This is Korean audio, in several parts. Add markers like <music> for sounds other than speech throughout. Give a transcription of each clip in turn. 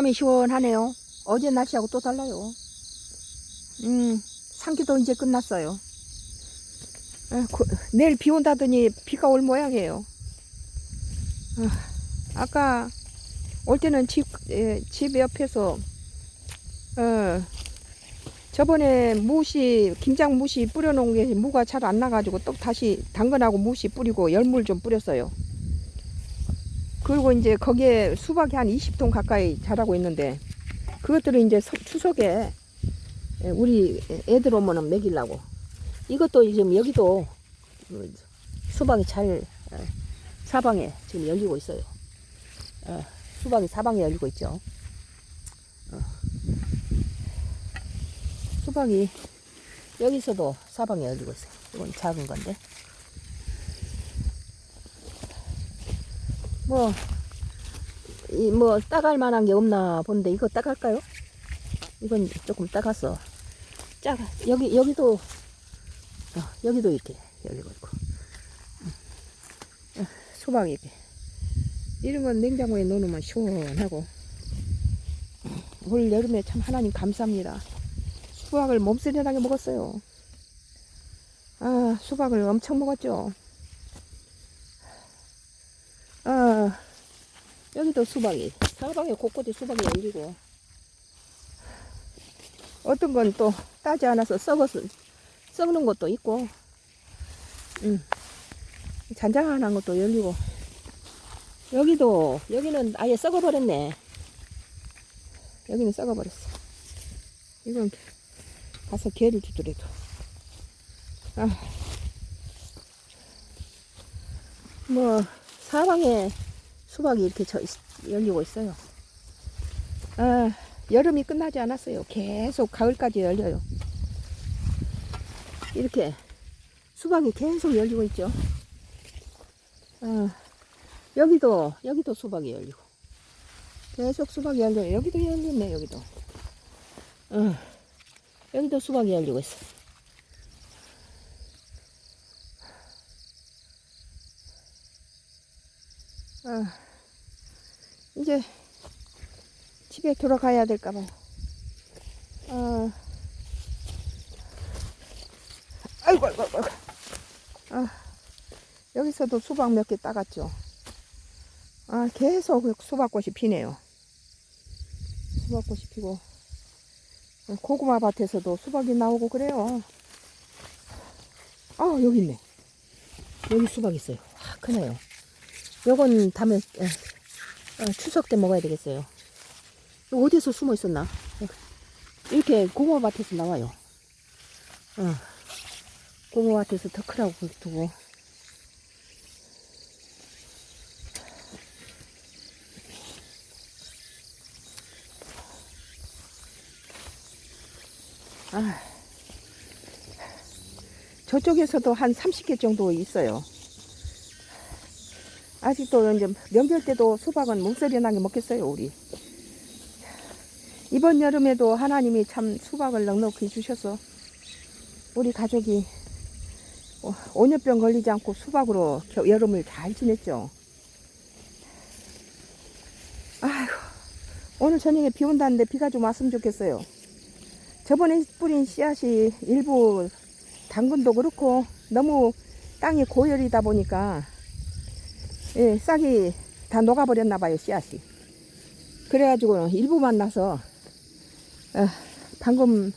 바람이 시원하네요. 어제 날씨하고 또 달라요. 음, 상기도 이제 끝났어요. 아, 고- 내일 비 온다더니 비가 올 모양이에요. 아, 아까 올 때는 집, 예, 집 옆에서, 어, 저번에 무시, 김장 무시 뿌려놓은 게 무가 잘 안 나가지고 또 다시 당근하고 무시 뿌리고 열물 좀 뿌렸어요. 그리고 이제 거기에 수박이 한 20통 가까이 자라고 있는데 그것들을 이제 서- 추석에 우리 애들 오면은 먹이려고 이것도 지금 여기도 그 수박이 잘 어, 사방에 지금 열리고 있어요. 어, 수박이 사방에 열리고 있죠. 어. 수박이 여기서도 사방에 열리고 있어요. 이건 작은 건데. 뭐, 이 뭐, 따갈 만한 게 없나 본데, 이거 따갈까요? 이건 조금 따갔어. 작아. 여기, 여기도, 어, 여기도 이렇게 있고. 음. 어, 수박이 이렇게. 이런 건 냉장고에 넣어놓으면 시원하고. 올 여름에 참 하나님 감사합니다. 수박을 몸쓰리하게 먹었어요. 아, 수박을 엄청 먹었죠. 아, 여기도 수박이, 사방에 곳곳에 수박이 열리고, 어떤 건 또 따지 않아서 썩어서, 썩는 것도 있고, 음, 잔잔한 것도 열리고, 여기도, 여기는 아예 썩어버렸네. 여기는 썩어버렸어. 이건 가서 개를 주더라도. 아, 뭐, 사방에 수박이 이렇게 저, 열리고 있어요. 아, 여름이 끝나지 않았어요. 계속 가을까지 열려요. 이렇게 수박이 계속 열리고 있죠. 아, 여기도, 여기도 수박이 열리고. 계속 수박이 열려요. 여기도 열렸네, 여기도. 어, 여기도 수박이 열리고 있어. 아, 이제 집에 돌아가야 될까봐요. 아, 아이고, 아이고, 아이고. 아, 여기서도 수박 몇 개 따갔죠. 아, 계속 수박꽃이 피네요. 수박꽃이 피고. 고구마 밭에서도 수박이 나오고 그래요. 아, 여기 있네. 여기 수박 있어요. 와, 크네요. 요건 다음에 에, 어, 추석 때 먹어야 되겠어요. 어디서 숨어 있었나? 이렇게 고구마 밭에서 나와요. 어, 고구마 밭에서 더 크라고 두고. 아, 저쪽에서도 한 30개 정도 있어요. 아직도 이제 명절 때도 수박은 목소리 나게 먹겠어요, 우리. 이번 여름에도 하나님이 참 수박을 넉넉히 주셔서 우리 가족이 어, 온열병 걸리지 않고 수박으로 겨- 여름을 잘 지냈죠. 아휴, 오늘 저녁에 비 온다는데 비가 좀 왔으면 좋겠어요. 저번에 뿌린 씨앗이 일부 당근도 그렇고 너무 땅이 고열이다 보니까 예, 싹이 다 녹아버렸나 봐요, 씨앗이. 그래가지고 일부만 나서 어, 방금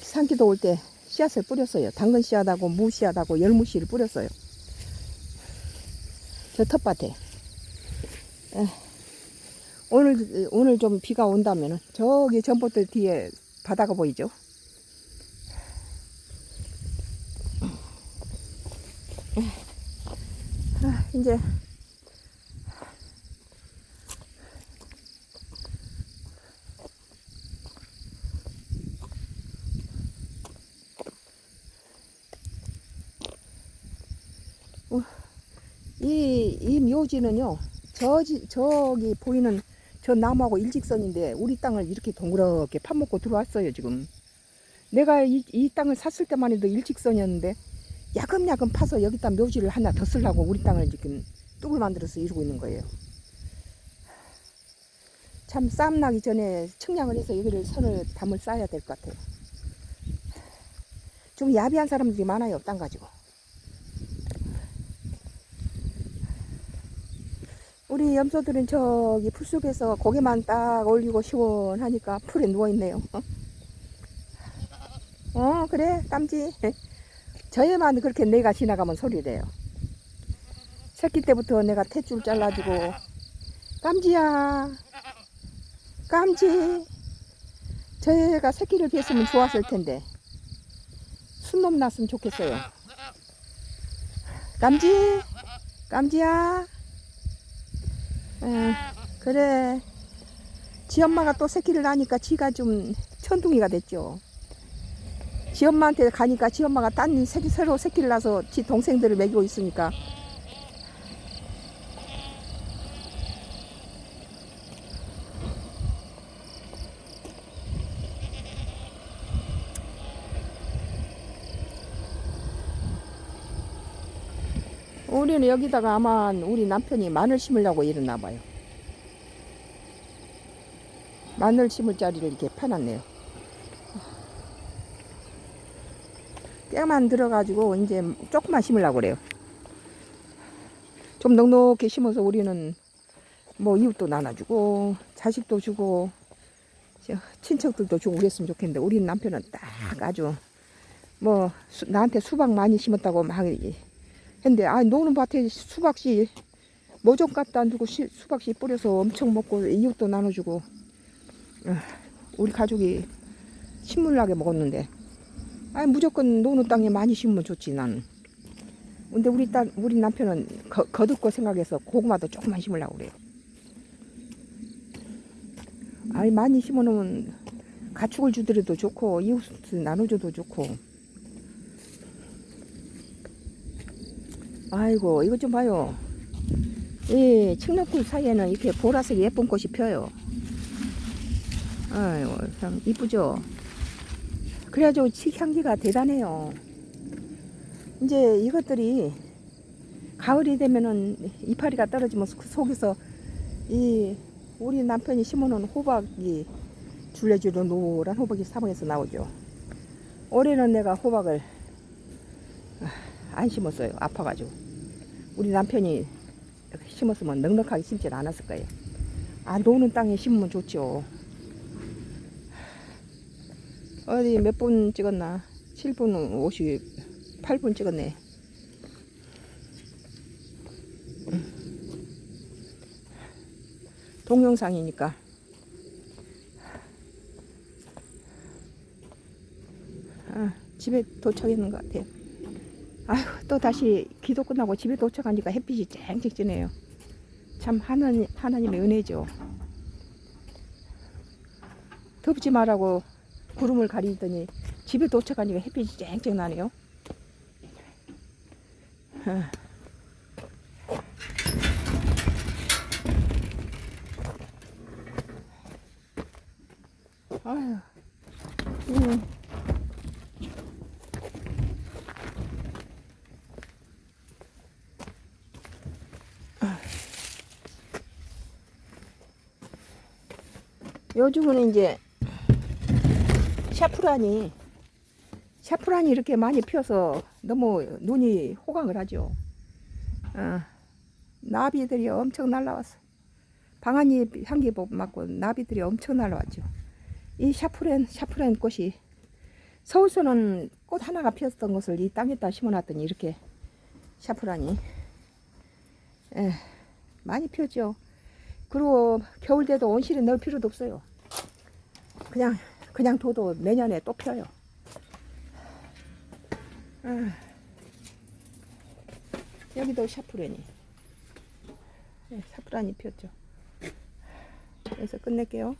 산기도 올 때 씨앗을 뿌렸어요. 당근 씨앗하고 무 씨앗하고 열무 씨를 뿌렸어요. 저 텃밭에. 에, 오늘 오늘 좀 비가 온다면은 저기 전봇대 뒤에 바다가 보이죠? 아, 이제 어, 이, 이 묘지는요, 저지, 저기 보이는 저 나무하고 일직선인데, 우리 땅을 이렇게 동그랗게 파먹고 들어왔어요, 지금. 내가 이, 이 땅을 샀을 때만 해도 일직선이었는데, 야금야금 파서 여기다 묘지를 하나 더 쓰려고 우리 땅을 지금 뚝을 만들어서 이루고 있는 거예요. 참 쌈 나기 전에 측량을 해서 여기를 선을 담을 쌓아야 될 것 같아요. 좀 야비한 사람들이 많아요, 땅 가지고. 우리 염소들은 저기 풀 속에서 고개만 딱 올리고 시원하니까 풀에 누워있네요. <laughs> 어, 그래, 깜지. <laughs> 저희만 그렇게 내가 지나가면 소리 내요. 새끼 때부터 내가 탯줄 잘라주고, 깜지야, 깜지. 저희가 새끼를 뵀으면 좋았을 텐데, 순놈 났으면 좋겠어요. 깜지, 깜지야. 에, 그래. 지 엄마가 또 새끼를 낳으니까 지가 좀 천둥이가 됐죠. 지 엄마한테 가니까 지 엄마가 딴 새끼, 새로 새끼를 낳아서 지 동생들을 먹이고 있으니까. 우리는 여기다가 아마 우리 남편이 마늘 심으려고 이러나 봐요. 마늘 심을 자리를 이렇게 펴놨네요. 깨만 들어가지고 이제 조금만 심으려고 그래요. 좀 넉넉히 심어서 우리는 뭐 이웃도 나눠주고 자식도 주고 저 친척들도 주고 그랬으면 좋겠는데 우리 남편은 딱 아주 뭐 수- 나한테 수박 많이 심었다고 막 했는데 아 노는 밭에 수박씨 모종 값도 안 주고 시- 수박씨 뿌려서 엄청 먹고 이웃도 나눠주고 어, 우리 가족이 신물나게 먹었는데 아니 무조건 노는 땅에 많이 심으면 좋지 나는 근데 우리 딸 우리 남편은 거, 거듭거 생각해서 고구마도 조금만 심으려고 그래요. 아니 많이 심어놓으면 가축을 주더라도 좋고 이웃 나눠줘도 좋고. 아이고 이것 좀 봐요. 이 칡잎굴 사이에는 이렇게 보라색 예쁜 꽃이 펴요. 아이고 참 이쁘죠 그래가지고 식향기가 대단해요. 이제 이것들이 가을이 되면은 이파리가 떨어지면 그 속에서 이 우리 남편이 심어놓은 호박이 줄레줄레 노란 호박이 사방에서 나오죠. 올해는 내가 호박을 아, 안 심었어요. 아파가지고. 우리 남편이 심었으면 넉넉하게 심질 않았을 거예요. 아 노는 땅에 심으면 좋죠 어디 몇 분 찍었나? 7분 58분 찍었네. 동영상이니까. 아, 집에 도착했는 것 같아요. 아휴 또 다시 기도 끝나고 집에 도착하니까 햇빛이 쨍쨍 찌네요. 참 하나님, 하나님의 은혜죠. 덥지 말라고 구름을 가리더니 집에 도착하니까 햇빛이 쨍쨍 나네요 아. 아휴 음. 요즘은 이제 샤프란이 샤프란이 이렇게 많이 피어서 너무 눈이 호강을 하죠. 어, 나비들이 엄청 날라왔어. 방아잎 향기 맡고 나비들이 엄청 날라왔죠. 이 샤프란 샤프란 꽃이 서울서는 꽃 하나가 피었던 것을 이 땅에다 심어놨더니 이렇게 샤프란이 에, 많이 피었죠. 그리고 겨울 돼도 온실에 넣을 필요도 없어요. 그냥 그냥 둬도 내년에 또 펴요. 아, 여기도 샤프란이 네, 샤프란이 피었죠. 그래서 끝낼게요.